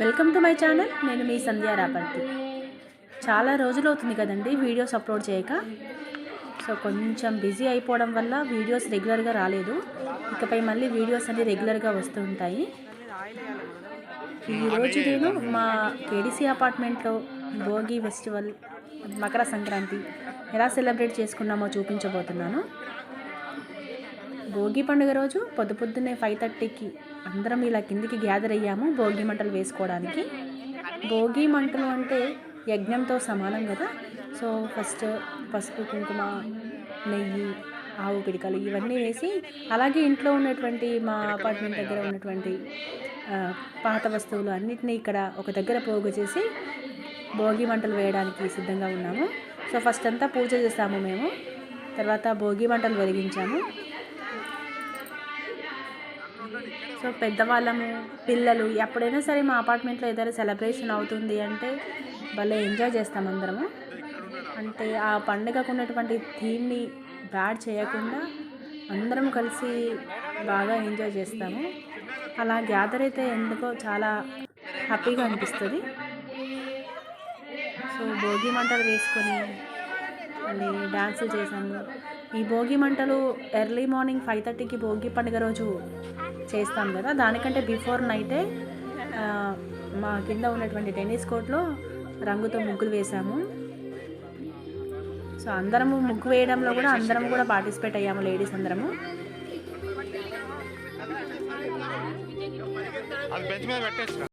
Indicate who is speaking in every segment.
Speaker 1: Welcome to my channel నేను మీ సంధ్యా రాపర్తి. చాలా రోజులు అవుతుంది కదండి వీడియోస్ అప్లోడ్ చేయక. సో కొంచెం బిజీ అయిపోవడం వల్ల వీడియోస్ రెగ్యులర్గా రాలేదు. ఇకపై మళ్ళీ వీడియోస్ అన్ని రెగ్యులర్గా వస్తూ ఉంటాయి. ఈరోజు నేను మా కేడీసీ అపార్ట్మెంట్లో భోగి ఫెస్టివల్ మకర సంక్రాంతి ఎలా సెలబ్రేట్ చేసుకున్నామో చూపించబోతున్నాను. భోగి పండుగ రోజు పొద్దు పొద్దున్నే ఫైవ్ థర్టీకి అందరం ఇలా కిందికి గ్యాదర్ అయ్యాము భోగి మంటలు వేసుకోవడానికి. భోగి మంటలు అంటే యజ్ఞంతో సమానం కదా? సో ఫస్ట్ పసుపు కుంకుమ నెయ్యి ఆవు పిడికలు ఇవన్నీ వేసి అలాగే ఇంట్లో ఉన్నటువంటి మా అపార్ట్మెంట్ దగ్గర ఉన్నటువంటి పాత వస్తువులు అన్నిటినీ ఇక్కడ ఒక దగ్గర పోగు చేసి భోగి మంటలు వేయడానికి సిద్ధంగా ఉన్నాము. సో ఫస్ట్ అంతా పూజ చేస్తాము మేము. తర్వాత భోగి మంటలు వెలిగించాము. సో పెద్దవాళ్ళము పిల్లలు ఎప్పుడైనా సరే మా అపార్ట్మెంట్లో ఏదైనా సెలబ్రేషన్ అవుతుంది అంటే భలే ఎంజాయ్ చేస్తాం అందరము. అంటే ఆ పండుగకు ఉన్నటువంటి థీమ్ని బ్యాడ్ చేయకుండా అందరం కలిసి బాగా ఎంజాయ్ చేస్తాము. అలా గ్యాదర్ అయితే ఎందుకో చాలా హ్యాపీగా అనిపిస్తుంది. సో భోగి మంటలు వేసుకొని మళ్ళీ డ్యాన్సులు చేసాము. ఈ భోగి మంటలు ఎర్లీ మార్నింగ్ ఫైవ్ థర్టీకి భోగి పండుగ రోజు చేస్తాం కదా. దానికంటే బిఫోర్ నైటే మా కింద ఉన్నటువంటి టెన్నిస్ కోర్ట్లో రంగుతో ముగ్గులు వేసాము సో అందరము ముగ్గు వేయడంలో కూడా అందరం కూడా పార్టిసిపేట్ అయ్యాము లేడీస్ అందరము.
Speaker 2: అది బెంచ్ మీద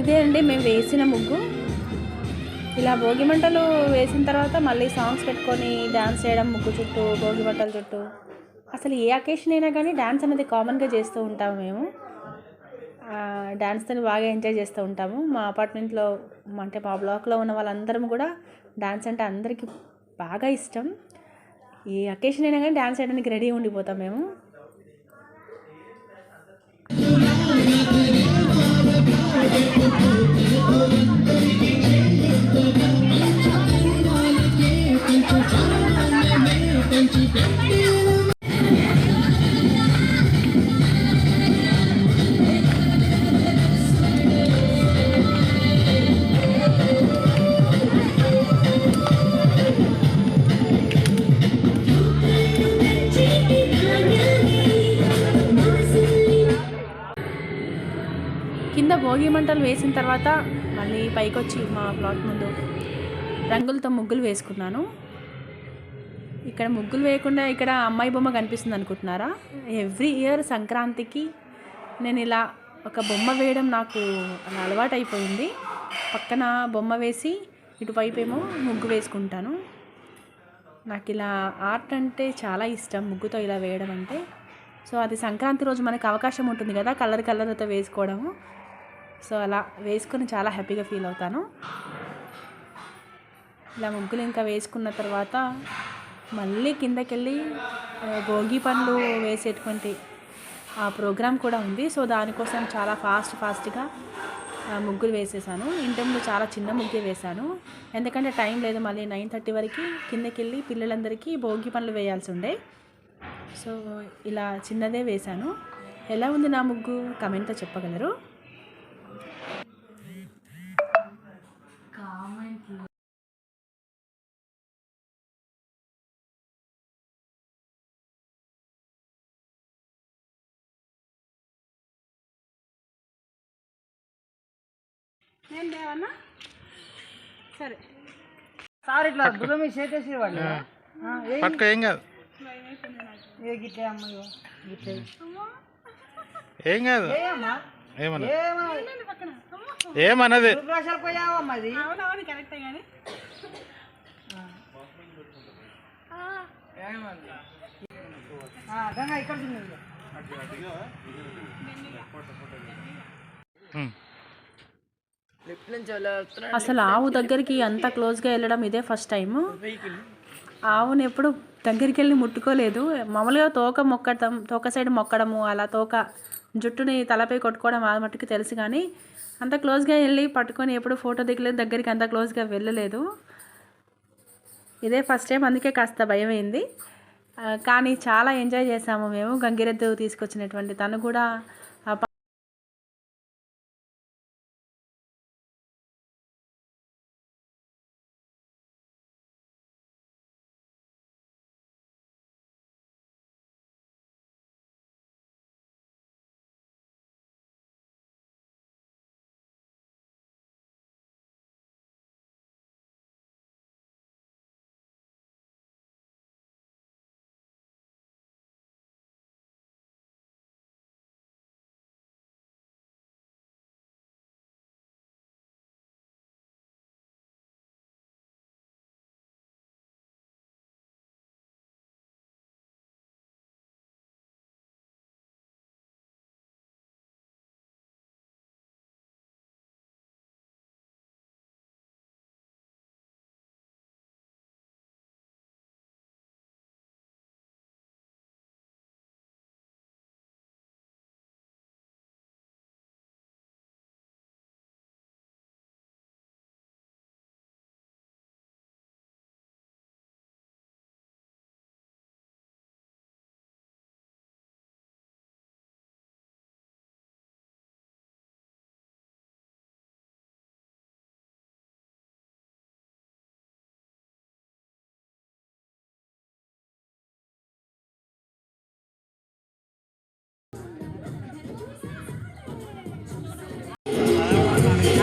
Speaker 1: ఇదే అండి మేము వేసిన ముగ్గు. ఇలా భోగి మంటలు వేసిన తర్వాత మళ్ళీ సాంగ్స్ పెట్టుకొని డ్యాన్స్ చేయడం ముగ్గు చుట్టూ భోగి మంటల చుట్టూ. అసలు ఏ అకేషన్ అయినా కానీ డ్యాన్స్ అనేది కామన్గా చేస్తూ ఉంటాము మేము. డ్యాన్స్తో బాగా ఎంజాయ్ చేస్తూ ఉంటాము. మా అపార్ట్మెంట్లో అంటే మా బ్లాక్లో ఉన్న వాళ్ళందరం కూడా డ్యాన్స్ అంటే అందరికీ బాగా ఇష్టం. ఏ అకేషన్ అయినా కానీ డ్యాన్స్ చేయడానికి రెడీ ఉండిపోతాం మేము. కింద వేసిన తర్వాత మళ్ళీ పైకి వచ్చి మా ప్లాట్ ముందు రంగులతో ముగ్గులు వేసుకున్నాను. ఇక్కడ ముగ్గులు వేయకుండా ఇక్కడ అమ్మాయి బొమ్మ కనిపిస్తుంది అనుకుంటున్నారా? ఎవ్రీ ఇయర్ సంక్రాంతికి నేను ఇలా ఒక బొమ్మ వేయడం నాకు అలవాటు అయిపోయింది పక్కన బొమ్మ వేసి ఇటువైపు ఏమో ముగ్గు వేసుకుంటాను. నాకు ఇలా ఆర్ట్ అంటే చాలా ఇష్టం ముగ్గుతో ఇలా వేయడం అంటే. సో అది సంక్రాంతి రోజు మనకు అవకాశం ఉంటుంది కదా కలర్ కలర్తో వేసుకోవడము. సో అలా వేసుకొని చాలా హ్యాపీగా ఫీల్ అవుతాను. ఇలా ముగ్గులు ఇంకా వేసుకున్న తర్వాత మళ్ళీ కిందకెళ్ళి భోగి పండ్లు వేసేటువంటి ఆ ప్రోగ్రామ్ కూడా ఉంది. సో దానికోసం చాలా ఫాస్ట్ ఫాస్ట్గా ముగ్గులు వేసేసాను. ఇంటి ముందు చాలా చిన్న ముగ్గే వేశాను ఎందుకంటే టైం లేదు మళ్ళీ నైన్ థర్టీ వరకు కిందకి వెళ్ళి పిల్లలందరికీ భోగి పండ్లు వేయాల్సి ఉండే. సో ఇలా చిన్నదే వేశాను ఎలా ఉంది నా ముగ్గు? కమెంట్తో చెప్పగలరు. నేను దేవన్నా సరే.
Speaker 2: సార్ ఇట్లా భుజం మీద చేసేసి వాళ్ళు.
Speaker 3: పట్టుకో ఏం కాదు.
Speaker 2: ఏ గిట్లే అమ్మ. గిట్లే.
Speaker 3: ఏం కాదు. ఏమన్నా
Speaker 2: ఏమో
Speaker 3: ఏమన్నది?
Speaker 2: దుర్భాషలు పోయావమ్మా అది?
Speaker 1: అవునవును కరెక్టే కానీ
Speaker 2: గంగా ఇక్కడ.
Speaker 1: అసలు ఆవు దగ్గరికి అంత క్లోజ్గా వెళ్ళడం ఇదే ఫస్ట్ టైము. ఆవుని ఎప్పుడు దగ్గరికి వెళ్ళి ముట్టుకోలేదు. మామూలుగా తోక మొక్కడం తోక సైడ్ మొక్కడము అలా తోక జుట్టుని తలపై కొట్టుకోవడం ఆ మట్టుకు తెలుసు కానీ అంత క్లోజ్గా వెళ్ళి పట్టుకొని ఎప్పుడు ఫోటో దిగలేదు దగ్గరికి అంత క్లోజ్గా వెళ్ళలేదు. ఇదే ఫస్ట్ టైం అందుకే కాస్త భయం అయింది కానీ చాలా ఎంజాయ్ చేసాము మేము. గంగిరెద్దు తీసుకొచ్చినటువంటి తను కూడా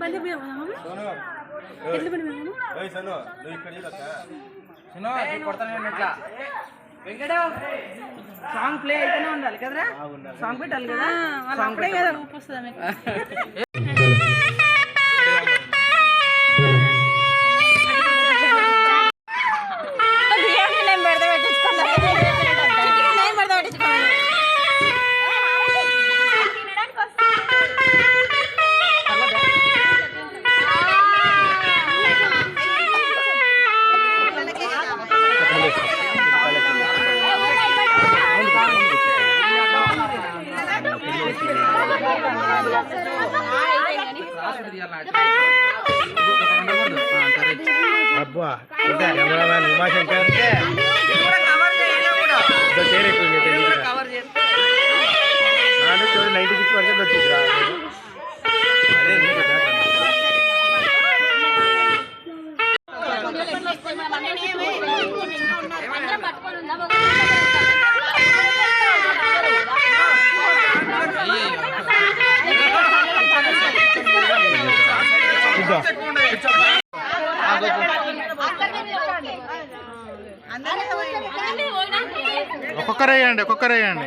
Speaker 1: బండి మీద? ఎట్ల బండి మీద
Speaker 2: సాంగ్ ప్లే అయితేనే ఉండాలి కదరా? సాంగ్ పెట్టాలి కదా? సాంగ్
Speaker 1: కదా ఊపు వస్తుందా
Speaker 3: ఒక్కొక్కరు వేయండి ఒక్కొక్కరు వేయండి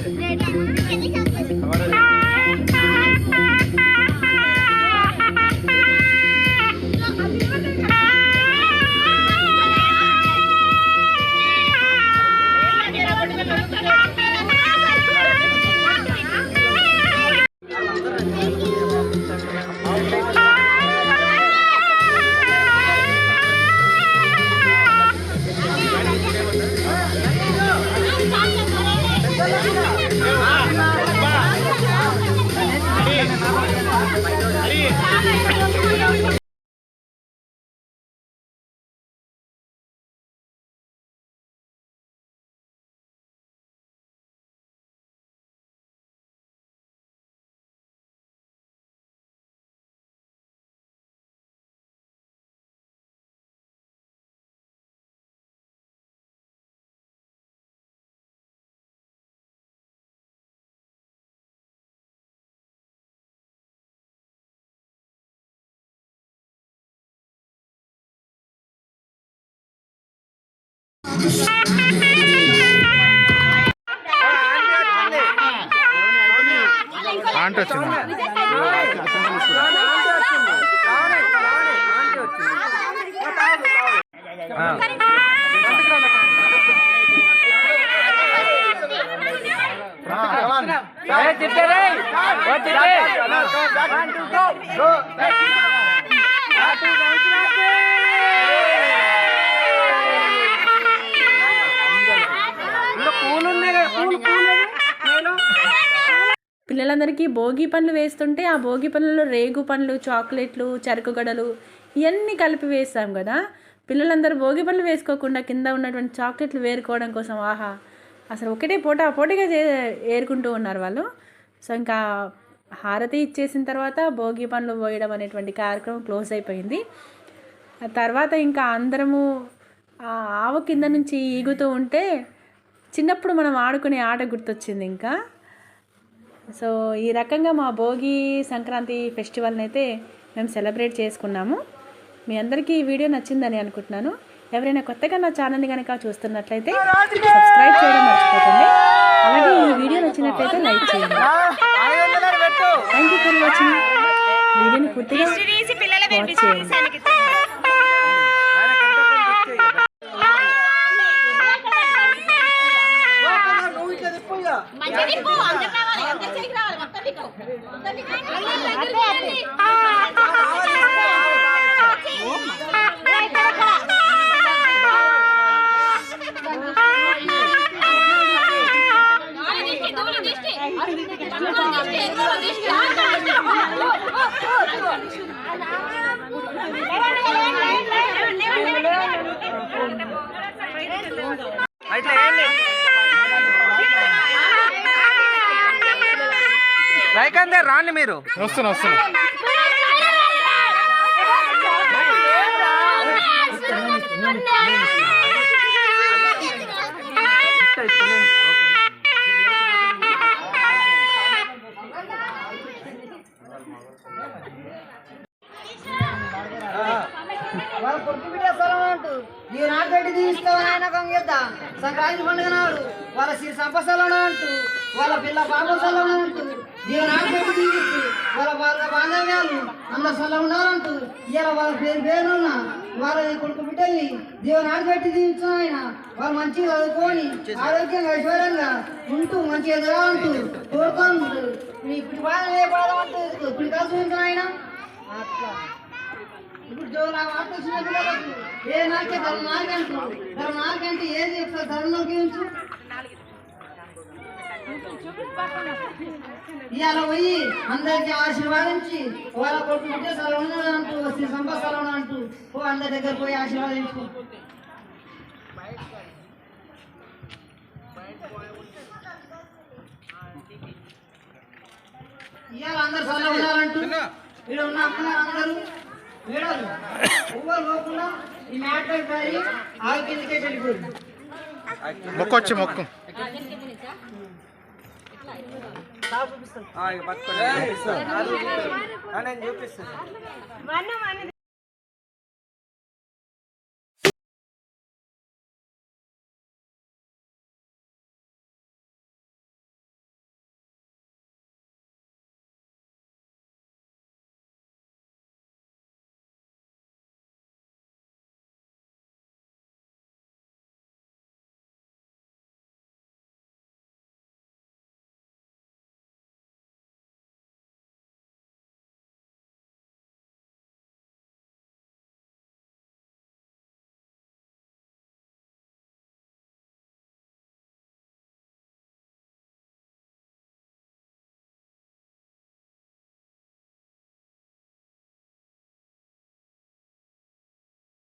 Speaker 3: ఆంటీ వచ్చింది
Speaker 2: ఉన్నాయి కదా పూలు పూలు నేను
Speaker 1: పిల్లలందరికీ భోగి పండ్లు వేస్తుంటే ఆ భోగి పండ్లలో రేగు పండ్లు చాక్లెట్లు చెరుకు గడలు ఇవన్నీ కలిపి వేస్తాం కదా. పిల్లలందరూ భోగి పండ్లు వేసుకోకుండా కింద ఉన్నటువంటి చాక్లెట్లు వేరుకోవడం కోసం ఆహా అసలు ఒకటే పూట పోటీగా ఏరుకుంటూ ఉన్నారు వాళ్ళు. సో ఇంకా హారతి ఇచ్చేసిన తర్వాత భోగి పండ్లు పోయడం అనేటువంటి కార్యక్రమం క్లోజ్ అయిపోయింది. ఆ తర్వాత ఇంకా అందరము ఆ ఆవు కింద నుంచి ఈగుతూ ఉంటే చిన్నప్పుడు మనం ఆడుకునే ఆట గుర్తొచ్చింది ఇంకా. సో ఈ రకంగా మా భోగి సంక్రాంతి ఫెస్టివల్ని అయితే మేము సెలబ్రేట్ చేసుకున్నాము. మీ అందరికీ ఈ వీడియో నచ్చిందని అనుకుంటున్నాను. ఎవరైనా కొత్తగా నా ఛానల్ని కనుక చూస్తున్నట్లయితే సబ్స్క్రైబ్ చేయడం మర్చిపోకండి. అలాగే ఈ వీడియో నచ్చినట్లయితే లైక్ చేయండి. థ్యాంక్ యూ ఫర్ వాచింగ్ వీడియోని పూర్తిగా వాచ్ చేయండి.
Speaker 2: నువ్వు రైకందే రాండి మీరు.
Speaker 3: వస్తున్నా వస్తున్నా.
Speaker 4: వాళ్ళ కొడుకు అంటూ ఈ ఆయన కంగెద్ద? సంక్రాంతి పండుగ నాడు వాళ్ళ సిరి సంపసలను అంటూ వాళ్ళ పిల్ల పాప స్థలం అంటూ. దీని నాటుపెట్టి తీసి వాళ్ళ వాళ్ళ బాంధవ్యాలు అందరు స్థలం ఉండాలంటూ ఇలా వాళ్ళ పేరు పేరున్న వాళ్ళ కొడుకు బిడ్డల్ని దేవుని నాటుపెట్టి తీయించిన ఆయన. వాళ్ళు మంచిగా చదువుకొని ఆరోగ్యంగా ఐశ్వర్యంగా ఉంటూ మంచిగా ఎదగాలంటూ కోరుతాను ఇప్పుడు బాధ ఏ బాధ అంటూ ఇప్పుడు కలిసి ఆయన? అట్లా. ఇప్పుడు జోలు ఆ వార్త వచ్చిన పిల్లలకు ఏ నాకే తన నాకంటూ తన నాకంటే ఏది? ఉంచు. ఇవాళ పోయి అందరికి ఆశీర్వాదించి వాళ్ళ కొడుకు ఉంటే సెలవు అంటూ శ్రీ సంపద సెలవు అంటూ ఓ అందరి దగ్గర పోయి ఆశీర్వాదించు. ఇవాళ అందరు సెలవు ఉండాలంటూ ఇక్కడ ఉన్న అందరూ వీడలు ఎవ్వరు పోకుండా ఈ మ్యాట్ పడి ఆగి కిందకే
Speaker 3: మొక్కొచ్చి మొక్కు.
Speaker 2: నేను చూపిస్తాను.